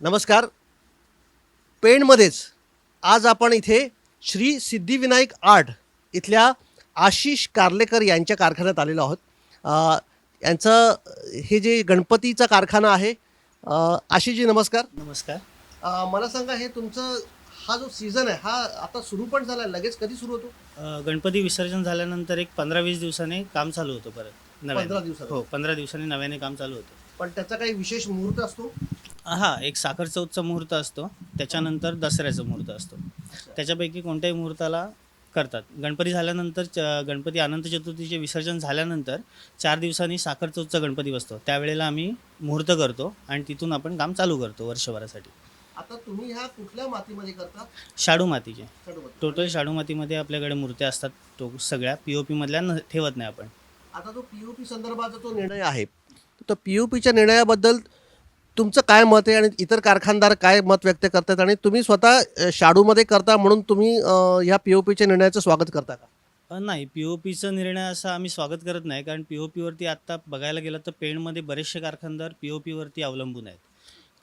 नमस्कार. पेणमध्येच आज आपण इथे श्री सिद्धिविनायक आर्ट इथल्या आशिष कार्लेकर यांच्या कारखान्यात आलेलो आहोत. यांचं हे जे गणपतीचा कारखाना आहे आशिषजी नमस्कार. नमस्कार. मला सांगा हे तुमचं हा जो सीझन आहे हा आता सुरू पण झाला लगेच कधी सुरू होतो? गणपती विसर्जन झाल्यानंतर एक पंधरा वीस दिवसाने काम चालू होतं परत नव्याने. दिवसात हो पंधरा दिवसांनी नव्याने काम चालू होतं. पण त्याचा काही विशेष मुहूर्त असतो? हा एक साखर चौथचा मुहूर्त असतो. त्याच्यानंतर दसऱ्याचा मुहूर्त असतो. त्याच्यापैकी कोणत्याही मुहूर्ताला करतात. गणपती झाल्यानंतर च- गणपती अनंत चतुर्थीचे विसर्जन झाल्यानंतर चार दिवसांनी साखर चौथचा गणपती बसतो. त्यावेळेला आम्ही मुहूर्त करतो आणि तिथून आपण काम चालू करतो वर्षभरासाठी. आता तुम्ही ह्या कुठल्या मातीमध्ये करता शाडू मातीचे. टोटल शाडू मातीमध्ये आपल्याकडे मूर्त्या असतात. तो सगळ्या पी ओ पीमधल्या न ठेवत नाही आपण. आता जो पीओपी संदर्भाचा जो निर्णय आहे तर पीओपीच्या निर्णयाबद्दल तुमचं काय मत आहे आणि इतर कारखानदार काय मत व्यक्त करतात आणि तुम्ही स्वतः शाडूमध्ये करता म्हणून तुम्ही ह्या पी ओ पीच्या निर्णयाचं स्वागत करता का? नाही. पी ओ पीचा निर्णय असा आम्ही स्वागत करत नाही. कारण पी ओ पीवरती आत्ता बघायला गेलं तर पेणमध्ये बरेचसे कारखानदार पी ओ पीवरती अवलंबून आहेत.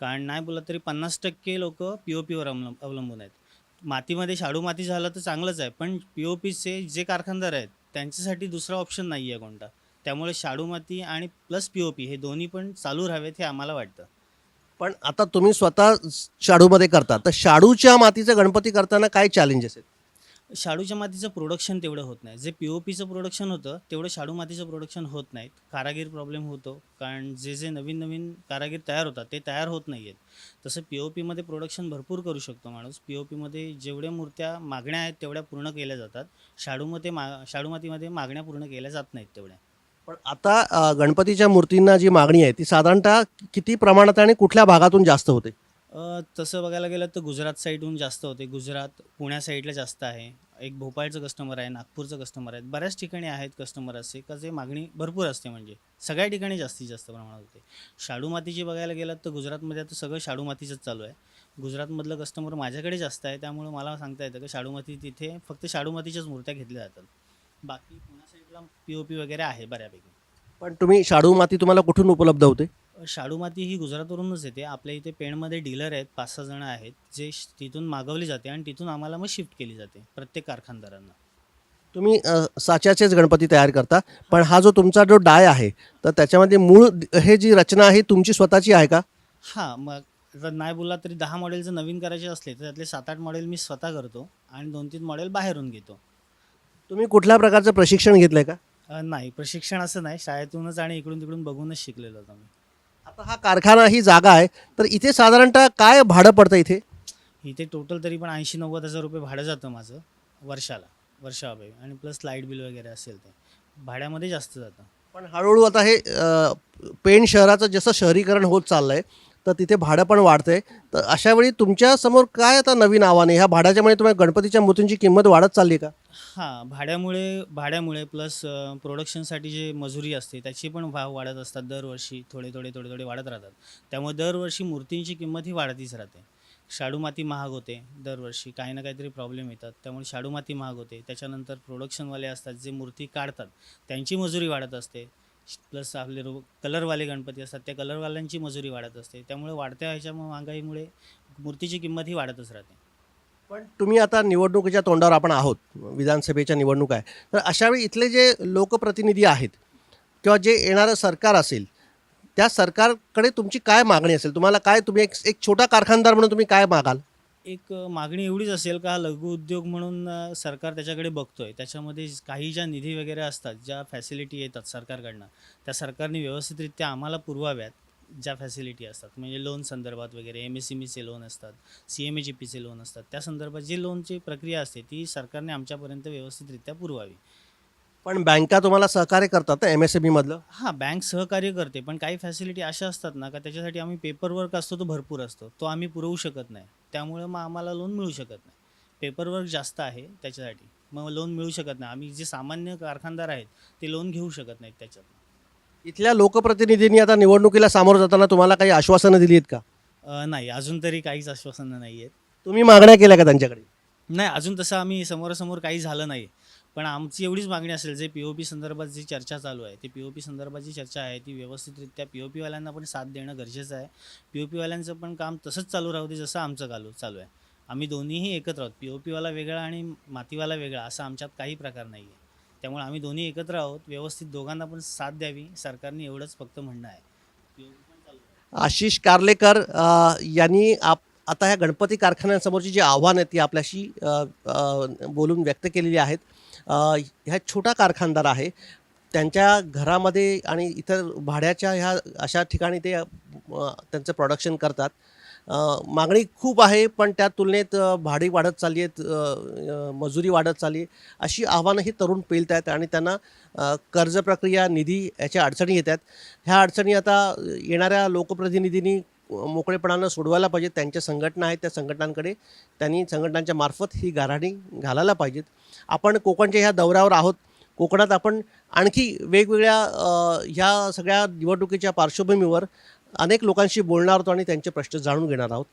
कारण नाही बोललं तरी पन्नास टक्के लोक पी ओ पीवर अवलंब अवलंबून आहेत. मातीमध्ये शाडू माती झालं तर चांगलंच आहे. पण पी ओ पीचे जे कारखानदार आहेत त्यांच्यासाठी दुसरा ऑप्शन नाही आहे कोणता. त्यामुळे शाडू माती आणि प्लस पी ओ पी हे दोन्ही पण चालू राहावेत हे आम्हाला वाटतं. पण आता तुम्ही स्वतः शाडूमध्ये करता. तर शाडूच्या मातीचं गणपती करताना काय चॅलेंजेस आहेत? शाडूच्या मातीचं प्रोडक्शन तेवढं होत नाही. जे पी ओ पीचं प्रोडक्शन होतं तेवढं शाडू मातीचं प्रोडक्शन होत नाहीत. कारागीर प्रॉब्लेम होतो. कारण जे जे नवीन नवीन कारागीर तयार होतात ते तयार होत नाही आहेत तसं पी ओ पीमध्ये प्रोडक्शन भरपूर करू शकतो माणूस. पी ओ पीमध्ये जेवढ्या मूर्त्या मागण्या आहेत तेवढ्या पूर्ण केल्या जातात. शाडूमध्ये मा शाडू मातीमध्ये मागण्या पूर्ण केल्या जात नाहीत तेवढ्या. पण आता अ, गणपतीच्या मूर्तींना जी मागणी आहे ती साधारणतः किती प्रमाणात आणि कुठल्या भागातून जास्त होते? अ, तसं बघायला गेलं तर गुजरात साईडहून जास्त होते. गुजरात पुण्या साईडला जास्त आहे. एक भोपाळचं कस्टमर आहे नागपूरचं कस्टमर आहे बऱ्याच ठिकाणी आहेत कस्टमर असे का जे मागणी भरपूर असते म्हणजे. सगळ्या ठिकाणी जास्तीत जास्त प्रमाणात होते. शाडू मातीची बघायला गेलं तर गुजरातमध्ये आता सगळं शाडू मातीचंच चालू आहे. गुजरातमधलं कस्टमर माझ्याकडे जास्त आहे त्यामुळे मला सांगता येतं की शाडू माती तिथे फक्त शाडू मातीच्याच मूर्त्या घेतल्या जातात. बाकी पुण्या साईडला पी ओ पी वगैरे आहे बऱ्यापैकी. पण तुम्ही शाडू माती तुम्हाला कुठून उपलब्ध होते? शाडू माती ही गुजरातवरूनच येते. आपल्या इथे पेणमध्ये डीलर आहेत पाच सहा जण आहेत जे तिथून मागवली जाते आणि तिथून आम्हाला मग शिफ्ट केली जाते प्रत्येक कारखानदारांना. तुम्ही अ, साच्याचेच गणपती तयार करता पण हा जो तुमचा जो डाय आहे तर त्याच्यामध्ये मूळ द- हे जी रचना आहे तुमची स्वतःची आहे का? हां मग जर नाही बोलला तरी दहा मॉडेल जर नवीन करायचे असले तर त्यातले सात आठ मॉडेल मी स्वतः करतो आणि दोन तीन मॉडेल बाहेरून घेतो. तुम्ही कुठल्या प्रकारचं प्रशिक्षण घेतलंय का? अ, नाही प्रशिक्षण असं नाही. शाळेतूनच आणि इकडून तिकडून बघूनच शिकलेलो होतो मी आता हा कारखाना ही जागा आहे तर इथे साधारणतः काय भाडं पडतं इथे? इथे टोटल तरी पण ऐंशी नव्वद हजार रुपये भाडं जातं माझं वर्षाला वर्षाबाई आणि प्लस लाइट बिल वगैरे असेल ते. भाड्यामध्ये जास्त जातं. पण हळूहळू आता हे अ, पेण शहराचं जसं शहरीकरण होत चाललंय तर तिथे भाडं पण वाढतंय. तर अशा वेळी तुमच्यासमोर काय आता नवीन आव्हाने? ह्या भाड्याच्यामुळे तुम्हाला गणपतीच्या मूर्तींची किंमत वाढत चालली का? हां भाड्यामुळे भाड्यामुळे प्लस प्रोडक्शनसाठी जे मजुरी असते त्याची पण भाव वाढत असतात. दरवर्षी थोडे थोडे थोडे थोडे वाढत राहतात. त्यामुळे दरवर्षी मूर्तींची किंमत ही वाढतीच राहते. शाडू माती महाग होते दरवर्षी. काही ना काहीतरी प्रॉब्लेम येतात. त्यामुळे शाडू माती महाग होते. त्याच्यानंतर प्रोडक्शनवाले असतात जे मूर्ती काढतात त्यांची मजुरी वाढत असते. प्लस आपले रो कलरवाले गणपती असतात त्या कलरवाल्यांची मजुरी वाढत असते. त्यामुळे वाढत्या ह्याच्या महागाईमुळे मूर्तीची किंमत ही वाढतच राहते. पण तुम्ही आता निवडणुकीच्या तोंडावर आपण आहोत विधानसभेच्या निवडणूक आहे तर अशावेळी इथले जे लोकप्रतिनिधी आहेत किंवा जे येणारं सरकार असेल त्या सरकारकडे तुमची काय मागणी असेल? तुम्हाला काय तुम्ही एक एक छोटा कारखानदार म्हणून तुम्ही काय मागाल? एक मागणी एवढीच असेल का लघु उद्योग म्हणून सरकार त्याच्याकडे बघतोय? त्याच्यामध्ये काही ज्या निधी वगैरे असतात ज्या फॅसिलिटी येतात सरकारकडनं त्या सरकारने व्यवस्थितरित्या आम्हाला पुरवाव्यात ज्या फॅसिलिटी असतात. म्हणजे लोन संदर्भात वगैरे एम एस एम ईचे लोन असतात सी एम ए जी पीचे लोन असतात. त्या संदर्भात जी लोनची प्रक्रिया असते ती सरकारने आमच्यापर्यंत व्यवस्थितरित्या पुरवावी. पण बँका तुम्हाला सहकार्य करतात एम एस एम मधलं? हां बँक सहकार्य करते पण काही फॅसिलिटी अशा असतात ना का त्याच्यासाठी आम्ही पेपरवर्क असतो तो भरपूर असतो. तो आम्ही पुरवू शकत नाही. त्यामुळे मग आम्हाला लोन मिळू शकत नाही. पेपरवर्क जास्त आहे त्याच्यासाठी. मग लोन मिळू शकत नाही. आम्ही जे सामान्य कारखानदार आहेत ते लोन घेऊ शकत नाहीत त्याच्यात इथल्या लोकप्रतिनिधींनी आता निवडणुकीला सामोरं जाताना तुम्हाला काही आश्वासनं दिली आहेत का? अ, नाही. अजून तरी काहीच आश्वासनं नाही आहेत तुम्ही मागण्या केल्या का त्यांच्याकडे? नाही अजून तसं आम्ही समोरासमोर काही झालं नाही पण आमची एवढीच मागणी असेल जे पी ओ पी संदर्भात जी चर्चा चालू आहे ती पी ओ पी संदर्भात जी चर्चा आहे ती व्यवस्थितरित्या पी ओ पीवाल्यांना पण साथ देणं गरजेचं आहे. पी ओ पीवाल्यांचं पण काम तसंच चालू राहू दे जसं आमचं चालू चालू आहे. आम्ही दोन्हीही एकत्र आहोत. पी ओ पीवाला वेगळा आणि मातीवाला वेगळा असं आमच्यात काही प्रकार नाही आहे त्यामुळे आम्ही दोन्ही एकत्र आहोत. व्यवस्थित दोघांना पण साथ द्यावी. सरकारने एवढंच फक्त म्हणणं आहे. आशिष कार्लेकर यांनी आप आता ह्या गणपती कारखान्यांसमोरची जी आव्हानं आहेत ती आपल्याशी बोलून व्यक्त केलेली आहेत. ह्या छोटा कारखानदार आहे. त्यांच्या घरामध्ये आणि इतर भाड्याच्या ह्या अशा ठिकाणी ते त्यांचं प्रोडक्शन करतात. मागणी खूप आहे पण त्या तुलनेत भाडी वाढत चालली आहेत मजुरी वाढत चालली आहे. अशी आव्हानं ही तरुण पेलत आहेत आणि त्यांना कर्ज प्रक्रिया निधी याच्या अडचणी येत आहेत. ह्या अडचणी आता येणाऱ्या लोकप्रतिनिधींनी मोकळेपणानं सोडवायला पाहिजेत. त्यांच्या संघटना आहेत त्या संघटनांकडे त्यांनी संघटनांच्या मार्फत ही गाराणी घालायला पाहिजेत. आपण कोकणच्या ह्या दौऱ्यावर आहोत. कोकणात आपण आणखी वेगवेगळ्या ह्या सगळ्या निवडणुकीच्या पार्श्वभूमीवर अनेक लोकांशी बोलणार आहोत आणि त्यांचे प्रश्न जाणून घेणार आहोत.